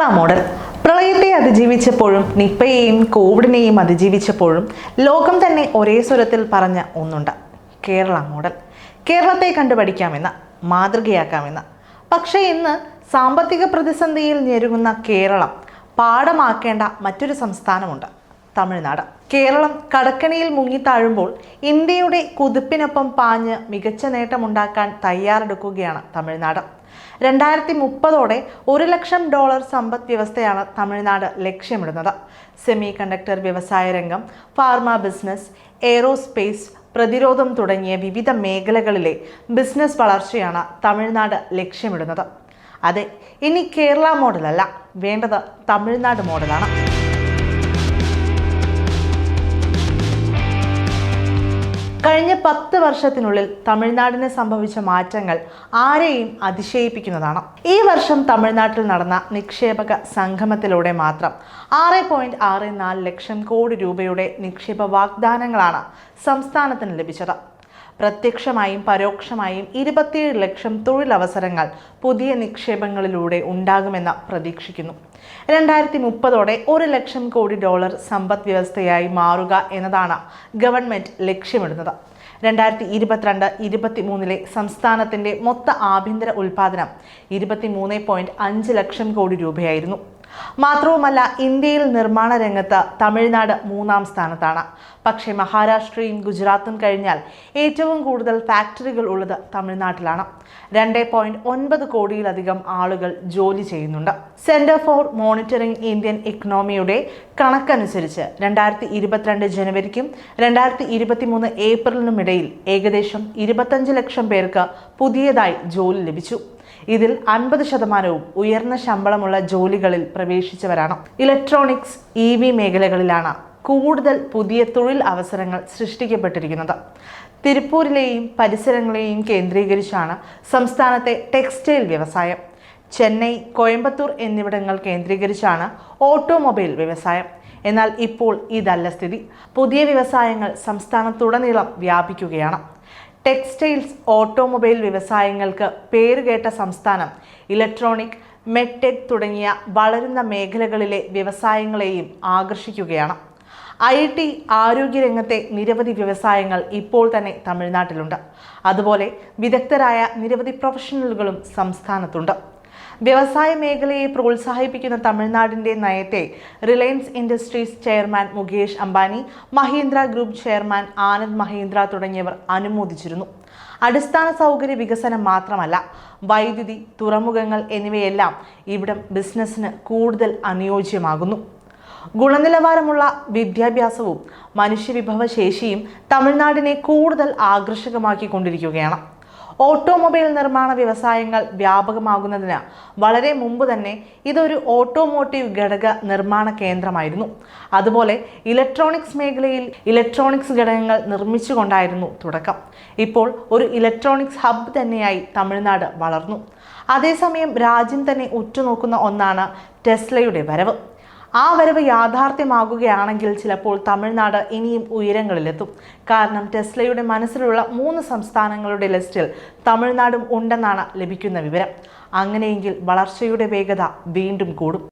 Kerala model. പ്രളയത്തെ അതിജീവിച്ചപ്പോഴും നിപ്പയെയും കോവിഡിനെയും അതിജീവിച്ചപ്പോഴും ലോകം തന്നെ ഒരേ സ്വരത്തിൽ പറഞ്ഞ ഒന്നുണ്ട്. കേരള മോഡൽ. കേരളത്തെ കണ്ടുപഠിക്കാമെന്ന് മാതൃകയാക്കാമെന്ന. പക്ഷേ ഇന്ന് സാമ്പത്തിക പ്രതിസന്ധിയിൽ ഞെരുങ്ങുന്ന കേരളം പാഠമാക്കേണ്ട മറ്റൊരു സംസ്ഥാനമുണ്ട് തമിഴ്നാട്. കേരളം കടക്കണിയിൽ മുങ്ങിത്താഴുമ്പോൾ ഇന്ത്യയുടെ കുതിപ്പിനൊപ്പം പാഞ്ഞ് മികച്ച നേട്ടമുണ്ടാക്കാൻ തയ്യാറെടുക്കുകയാണ് തമിഴ്നാട്. രണ്ടായിരത്തി മുപ്പതോടെ ഒരു ലക്ഷം ഡോളർ സമ്പദ് വ്യവസ്ഥയാണ് തമിഴ്നാട് ലക്ഷ്യമിടുന്നത്. സെമി കണ്ടക്ടർ വ്യവസായ രംഗം ഫാർമ ബിസിനസ് എയ്റോസ്പേസ് പ്രതിരോധം തുടങ്ങിയ വിവിധ മേഖലകളിലെ ബിസിനസ് വളർച്ചയാണ് തമിഴ്നാട് ലക്ഷ്യമിടുന്നത്. അതെ ഇനി കേരള മോഡലല്ല വേണ്ടത് തമിഴ്നാട് മോഡലാണ്. കഴിഞ്ഞ പത്ത് വർഷത്തിനുള്ളിൽ തമിഴ്നാടിന് സംഭവിച്ച മാറ്റങ്ങൾ ആരെയും അതിശയിപ്പിക്കുന്നതാണ്. ഈ വർഷം തമിഴ്നാട്ടിൽ നടന്ന നിക്ഷേപക സംഗമത്തിലൂടെ മാത്രം ആറ് പോയിന്റ് ആറ് നാല് ലക്ഷം കോടി രൂപയുടെ നിക്ഷേപ വാഗ്ദാനങ്ങളാണ് സംസ്ഥാനത്തിന് ലഭിച്ചത്. പ്രത്യക്ഷമായും പരോക്ഷമായും ഇരുപത്തിയേഴ് ലക്ഷം തൊഴിലവസരങ്ങൾ പുതിയ നിക്ഷേപങ്ങളിലൂടെ ഉണ്ടാകുമെന്ന് പ്രതീക്ഷിക്കുന്നു. രണ്ടായിരത്തി മുപ്പതോടെ ഒരു ലക്ഷം കോടി ഡോളർ സമ്പദ് വ്യവസ്ഥയായി മാറുക എന്നതാണ് ഗവൺമെന്റ് ലക്ഷ്യമിടുന്നത്. രണ്ടായിരത്തി ഇരുപത്തിരണ്ട് ഇരുപത്തി മൂന്നിലെ സംസ്ഥാനത്തിന്റെ മൊത്ത ആഭ്യന്തര ഉൽപാദനം ഇരുപത്തി മൂന്ന് പോയിന്റ് അഞ്ച് ലക്ഷം കോടി രൂപയായിരുന്നു. മാത്രവുമല്ല ഇന്ത്യയിൽ നിർമ്മാണ രംഗത്ത് തമിഴ്നാട് മൂന്നാം സ്ഥാനത്താണ്. പക്ഷേ മഹാരാഷ്ട്രയും ഗുജറാത്തും കഴിഞ്ഞാൽ ഏറ്റവും കൂടുതൽ ഫാക്ടറികൾ ഉള്ളത് തമിഴ്നാട്ടിലാണ്. രണ്ട് പോയിന്റ് ഒൻപത് കോടിയിലധികം ആളുകൾ ജോലി ചെയ്യുന്നുണ്ട്. സെന്റർ ഫോർ മോണിറ്ററിംഗ് ഇന്ത്യൻ ഇക്കണോമിയുടെ കണക്കനുസരിച്ച് രണ്ടായിരത്തി ഇരുപത്തിരണ്ട് ജനുവരിക്കും രണ്ടായിരത്തി ഇരുപത്തി മൂന്ന് ഏപ്രിലിനുമിടയിൽ ഏകദേശം ഇരുപത്തഞ്ച് ലക്ഷം പേർക്ക് പുതിയതായി ജോലി ലഭിച്ചു. ഇതിൽ അൻപത് ശതമാനവും ഉയർന്ന ശമ്പളമുള്ള ജോലികളിൽ പ്രവേശിച്ചവരാണ്. ഇലക്ട്രോണിക്സ് ഇ വി മേഖലകളിലാണ് കൂടുതൽ പുതിയ തൊഴിൽ അവസരങ്ങൾ സൃഷ്ടിക്കപ്പെട്ടിരിക്കുന്നത്. തിരുപ്പൂരിലെയും പരിസരങ്ങളെയും കേന്ദ്രീകരിച്ചാണ് സംസ്ഥാനത്തെ ടെക്സ്റ്റൈൽ വ്യവസായം. ചെന്നൈ കോയമ്പത്തൂർ എന്നിവിടങ്ങൾ കേന്ദ്രീകരിച്ചാണ് ഓട്ടോമൊബൈൽ വ്യവസായം. എന്നാൽ ഇപ്പോൾ ഇതല്ല സ്ഥിതി. പുതിയ വ്യവസായങ്ങൾ സംസ്ഥാനത്തുടനീളം വ്യാപിക്കുകയാണ്. ടെക്സ്റ്റൈൽസ് ഓട്ടോമൊബൈൽ വ്യവസായങ്ങൾക്ക് പേരുകേട്ട സംസ്ഥാനം. ഇലക്ട്രോണിക് മെഡ്ടെക് തുടങ്ങിയ വളരുന്ന മേഖലകളിലെ വ്യവസായങ്ങളെയും ആകർഷിക്കുകയാണ്. ഐ ടി ആരോഗ്യരംഗത്തെ നിരവധി വ്യവസായങ്ങൾ ഇപ്പോൾ തന്നെ തമിഴ്നാട്ടിലുണ്ട്. അതുപോലെ വിദഗ്ധരായ നിരവധി പ്രൊഫഷണലുകളും സംസ്ഥാനത്തുണ്ട്. വ്യവസായ മേഖലയെ പ്രോത്സാഹിപ്പിക്കുന്ന തമിഴ്നാടിന്റെ നയത്തെ Reliance Industries chairman Mukesh Ambani Mahindra group chairman Anand Mahindra തുടങ്ങിയവർ അനുമോദിച്ചിരുന്നു. അടിസ്ഥാന സൗകര്യ വികസനം മാത്രമല്ല വൈദ്യുതി തുറമുഖങ്ങൾ എന്നിവയെല്ലാം ഇവിടം ബിസിനസ്സിന് കൂടുതൽ അനുയോജ്യമാകുന്നു. ഗുണനിലവാരമുള്ള വിദ്യാഭ്യാസവും മനുഷ്യവിഭവശേഷിയും തമിഴ്നാടിനെ കൂടുതൽ ആകർഷകമാക്കിക്കൊണ്ടിരിക്കുകയാണ്. ഓട്ടോമൊബൈൽ നിർമ്മാണ വ്യവസായങ്ങൾ വ്യാപകമാകുന്നതിന് വളരെ മുമ്പ് തന്നെ ഇതൊരു ഓട്ടോമോട്ടീവ് ഘടക നിർമ്മാണ കേന്ദ്രമായിരുന്നു. അതുപോലെ ഇലക്ട്രോണിക്സ് മേഖലയിൽ ഇലക്ട്രോണിക്സ് ഘടകങ്ങൾ നിർമ്മിച്ചുകൊണ്ടായിരുന്നു തുടക്കം. ഇപ്പോൾ ഒരു ഇലക്ട്രോണിക്സ് ഹബ്ബ് തന്നെയായി തമിഴ്നാട് വളർന്നു. അതേസമയം രാജ്യം തന്നെ ഉറ്റുനോക്കുന്ന ഒന്നാണ് ടെസ്ലയുടെ വരവ്. ആ വരവ് യാഥാർത്ഥ്യമാകുകയാണെങ്കിൽ ചിലപ്പോൾ തമിഴ്നാട് ഇനിയും ഉയരങ്ങളിലെത്തും. കാരണം ടെസ്ലയുടെ മനസ്സിലുള്ള മൂന്ന് സംസ്ഥാനങ്ങളുടെ ലിസ്റ്റിൽ തമിഴ്നാടും ഉണ്ടെന്നാണ് ലഭിക്കുന്ന വിവരം. അങ്ങനെയെങ്കിൽ വളർച്ചയുടെ വേഗത വീണ്ടും കൂടും.